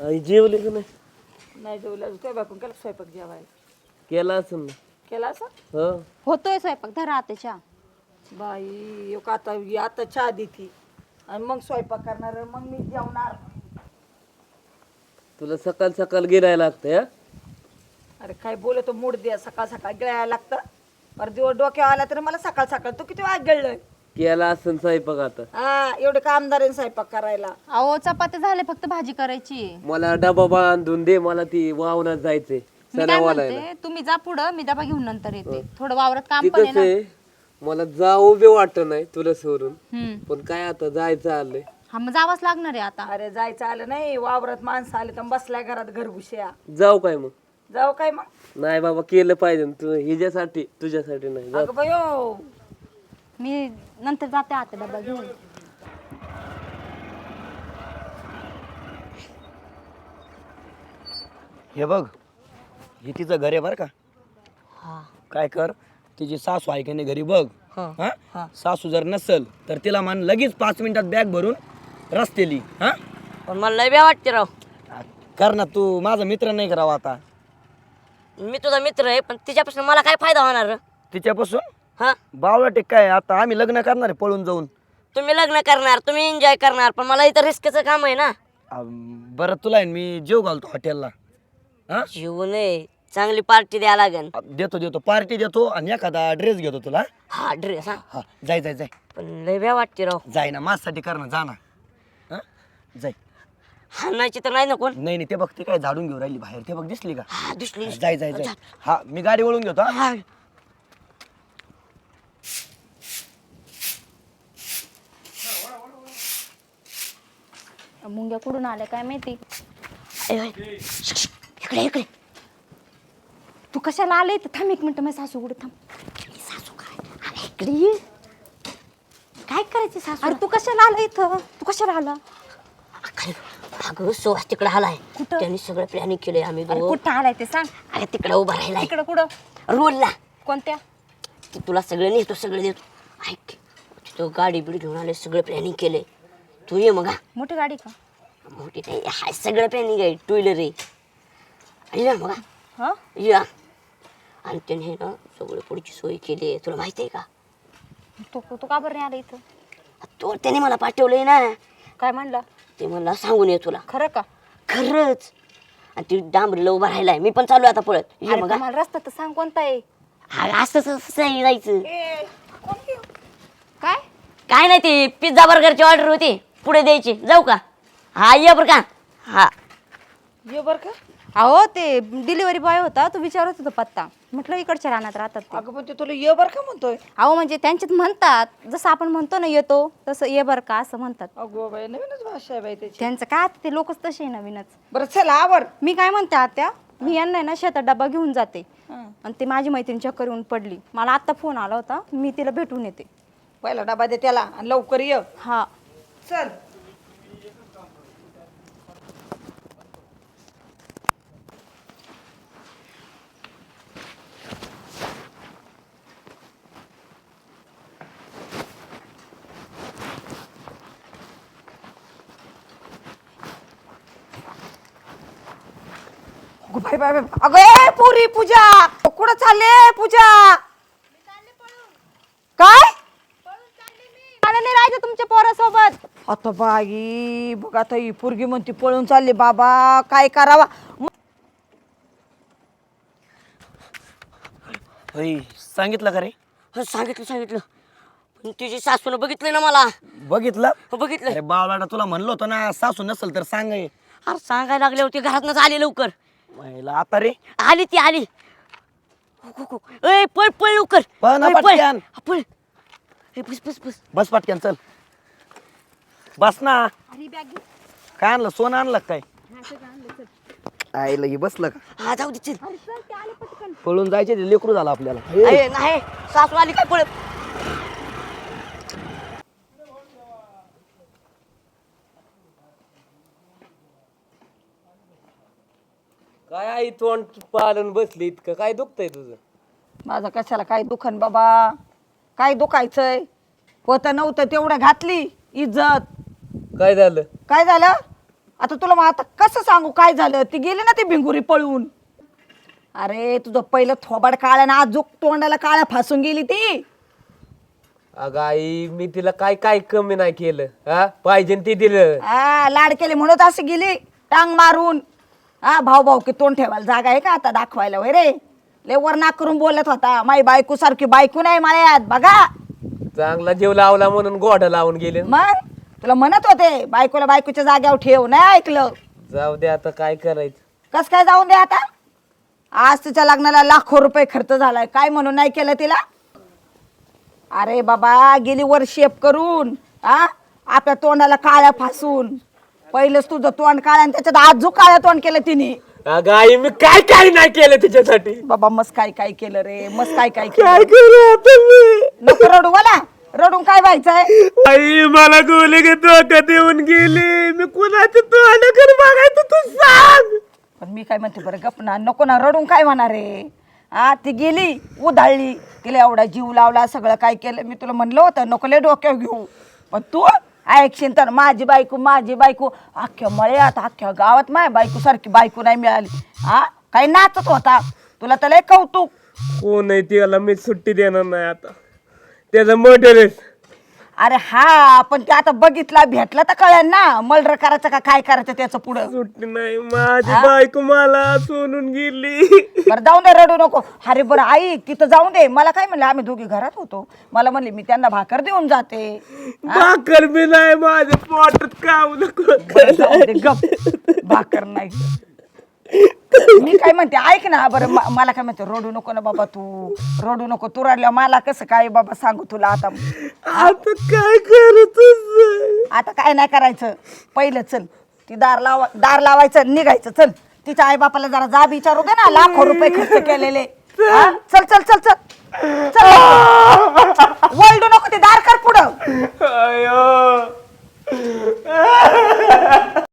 आई जेवली का नाही? नाही जेवलं काय बापून केला स्वयंपाक जेवायला? केला असेल ना. केला असं हो. होतोय स्वयंपाक धरा आत्याच्या बाई एक आता आता चहा देती आणि मग स्वयंपाक करणार मग मी जेवणार. तुला सकाळ सकाळ गिरायला लागतंय हा? अरे काय बोलतो मूड द्या सकाळ सकाळ गिळायला लागतं. अरे दिवस डोक्यावर आला तर मला सकाळ सकाळ तू किती वेळा गिळलंय? केला असेल स्वयंपाक आता. हा एवढे कामदार आहे स्वयंपाक करायला. अहो चपात्या झाले फक्त भाजी करायची. मला डबा बांधून दे मला ती वावनात जायचंय मी सणा काय वालायला म्हणते तुम्ही जा पुढं मी डबा घेऊन नंतर येते. थोडं वावरात काम ती पण आहे कसं ना. आहे मला जाऊ बी वाटत नाही तुला सोडून हम्म. पण काय आता जायचं आलंय. हा मग जावंच लागणार आहे आता. अरे जायचं आलं नाही वावरात माणसं आले तर बसलाय घरात घरगुशया. जाऊ काय मग? जाऊ काय मग? नाही बाबा केलं पाहिजे ना तू हिच्यासाठी तुझ्यासाठी नाही. अगं बयो मी नंतर जाते आता डबा घेऊन. हे बघ हे तिचं घर आहे बरं का. हा. काय कर तिची सासू आहे की नाही घरी बघ. हा. हा? सासू जर नसल तर तिला मान लगेच पाच मिनिटात बॅग भरून रस्तेली हा? पण मला लय बी वाटते राव. कर ना तू माझा मित्र नाही करावा आता? मी तुझा मित्र आहे पण तिच्यापासून मला काय फायदा होणार? रे? तिच्यापासून? हा? बावळा टेक काय आता आम्ही लग्न करणार आहे पळून जाऊन. तुम्ही लग्न करणार तुम्ही एन्जॉय करणार पण मला इथं रिस्कचं काम आहे ना. अं, बरं तुला आहे ना मी जेव घालतो हॉटेलला हा? जीव नये चांगली पार्टी द्या लागेल. देतो देतो. पार्टी देतो आणि एखादा ड्रेस घेतो तुला. हा ड्रेस हा. हा जाय जाय जाय. पण लय बी वाटते राव. जाय ना माझ्यासाठी कर ना जा ना. हा? जाय. हाणायची तर नाही ना कोण? नाही नाही ते बघ ते काय झाडून घेऊन राहिली बाहेर. ते बघ दिसली का? हा दिसली जाय जाय जाय. हा मी गाडी वळून घेतो हा. हा. मुंग्या कुठून आल्या काय माहिती? अय, अय. इकडे इकडे. तू कशाला आले तर थांब एक मिनिट माझ्या सासू कुठे थांब सासू काय? इकडे. ये. काय करायचं सासू? अरे तू कशाला आला इथं? तू कशाला आला? अरे, अगं सुहास तिकडे आलाय. कुठं? त्यांनी सगळं प्लॅनिंग केलंय आम्ही अरे दोघं. कुठं आलाय ते सांग. अरे तिकडे उभा राहिलाय. इकडं कुठं? रोडला. कोणत्या? की तुला सगळं नेतो सगळं देतो. ऐक तिथं गाडी बिडी घेऊन आले सगळं प्लॅनिंग केलंय. तू ये मग हा. मोठी गाडी का? मोठी नाही हाय सगळं प्लॅनिंग आहे टू व्हीलर आहे. ये मग हा. हा? या आणि त्याने ना सगळं पुढची सोय केली आहे. तुला माहिती आहे का? तू तू का बरं नाही आला इथं? तो त्याने मला पाठवलंय ना. काय म्हणलं? ते मला सांगून ये तुला. खरं का? खरंच. आणि ती डांबरीला उभा राहिलाय. मी पण चालू आहे आता पळत ये अरे मग रस्ता तर सांग कोणता आहे? हा असंच असंच आहे जायचं. काय? काय नाही ते पिझ्झा बर्गरची ऑर्डर होती. पुढे द्यायची. जाऊ का? हा ये बरं का. हा. ये बर का? अहो ते डिलिव्हरी बॉय होता तो विचारत होता पत्ता. म्हटलं इकडच्या रानात राहतात ते. अगं पण ते तुला ये बर का म्हणतोय? अहो म्हणजे त्यांच्यात म्हणतात. जसं आपण म्हणतो ना येतो तसं ये बरं का असं म्हणतात. अगो बाई नवीनच भाषा आहे बाई त्याची. त्यांचं काय आता ते लोकच तसे आहे नवीनच. बरं चला आवर मी काय म्हणते आत्या? मी यांना आहे ना शेतात डबा घेऊन जाते. हं. आणि ते माझी मैत्रीण चक्कर येऊन पडली. मला आत्ता फोन आला होता. मी तिला भेटून येते. पहिला डबा दे त्याला आणि लवकर ये. हा. चल. अगं ए पुरी पूजा. कुठं चालले पूजा? काय? नाही राहायचं तुमच्या पोरासोबत. आता बाई बघ आता ही पोरगी म्हणती पळून चालली बाबा काय करावा? होय सांगितलं का रे? हो, सांगितलं सांगितलं. पण तुझी सासून बघितलं ना मला. बघितलं? बघितलं. अरे बावळाटा तुला म्हणलो होतं ना सासू नसल तर सांग हे. अरे सांगायला लागले होते घरातनंच आली लवकर. महिला आता रे? आली ती आली. हो, हो, हो. ए पळ पळ लवकर. पळ ना ए, पटकन. पळ. ए, बस बस बस. बस पाटक्यान चल. बस ना. काय आणलं? सोनं आणलं का काय? आईला हे बसलं का? हा जाऊ दे चल. पळून जायचे ते लेकरू झालं आपल्याला. ए, नाही सासू आली काय पळत? काय आई तोंड पालन बसली इतकं? काय दुखतंय तुझं? माझं कशाला काय दुखन बाबा? काय दुखायचंय? होतं नव्हतं तेवढं घातली इज्जत. काय झालं? काय झालं? आता तुला मग आता कसं सांगू काय झालं? ती गेली ना ती भिंगुरी पळून. अरे तुझं पहिलं थोबाड काळ्या ना आजूक तोंडाला काळ्या फासून गेली ती. अगं आई मी तिला काय काय कमी नाही केलं हा? पाहिजे ते दिलं. हा लाड केले म्हणून असं गेली. टांग मारून. हा भाऊ भाऊ की तोंड ठेवायला जागा आहे का आता दाखवायला वय रे लय वरनाक करून बोलत होता. माई बायको सारखी बायको नाही मळ्यात बघा. चांगला जीव लावला म्हणून गोड लावून गेले. मग? तुला म्हणत होते बायकोला बायकोच्या जाग्यावर ठेव नाही ऐकलं. जाऊ दे आता काय करायचं? कस काय जाऊन दे आता? आज तिच्या लग्नाला लाखो रुपये खर्च झालाय काय म्हणून नाही केलं तिला? अरे बाबा गेली वर शेप करून आ? आपल्या तोंडाला काळ्या फासून. पहिलंच तुझं तोंड काळ्या आणि त्याच्यात आजू काळ्या तोंड केलं तिने. अगं आई मी काय काय नाही केलं तिच्यासाठी? बाबा मस्त काय काय केलं रे मस्त काय काय काय केलं? करू आता मी? नको रडू मला रडून काय व्हायचंय? आई मला गोले धोका देऊन गेली. मी कुणाचं तोंडाकडे बघायचं तू सांग. पण मी काय म्हणते बरं गप ना नको ना रडून काय म्हणणार रे हा ती गेली उधाळली. तिला एवढा जीव लावला सगळं काय केलं मी तुला म्हणलं होतं नको लय डोक्यावर घेऊ. पण तू ऐकशील तर माझी बायको माझी बायको अख्ख्या मळ्यात अख्ख्या गावात माझ्या बायको सारखी बायको नाही मिळाली. हा काही नाचत होता. तुला तर लय कौतुक. कोण आहे त्याला मी सुट्टी देणार नाही आता. त्याचं मर्डर अरे हा पण ते आता बघितला भेटला तर कळेल ना. मर्डर करायचं का काय करायचं त्याचं पुढं? सुट्टी नाही माझी बायको मला सोडून गेली. बरं जाऊन दे रडू नको. अरे बरं आई तिथं जाऊन दे. मला काय म्हणलं आम्ही दोघी घरात होतो. मला म्हणले मी त्यांना भाकर देऊन जाते. भाकर बी नाही माझ्या पोटात काम नको. बरं जाऊ दे, गप. भाकर नाही. मी काय म्हणते ऐक ना बरं मला काय म्हणते रडू नको ना बाबा तू रडू नको तू रडल्या मला कसं काय बाबा सांगू तुला आता? आता काय करतच आता काय नाही करायचं. पहिलं चल ती दार लावा दार लावायचं निघायचं चल. तिच्या आई बापाला जरा जा विचारू दे ना लाखो रुपये खर्च केलेले. चल. चल चल चल चल. वळडू नको ते दार कर पुढं. अयो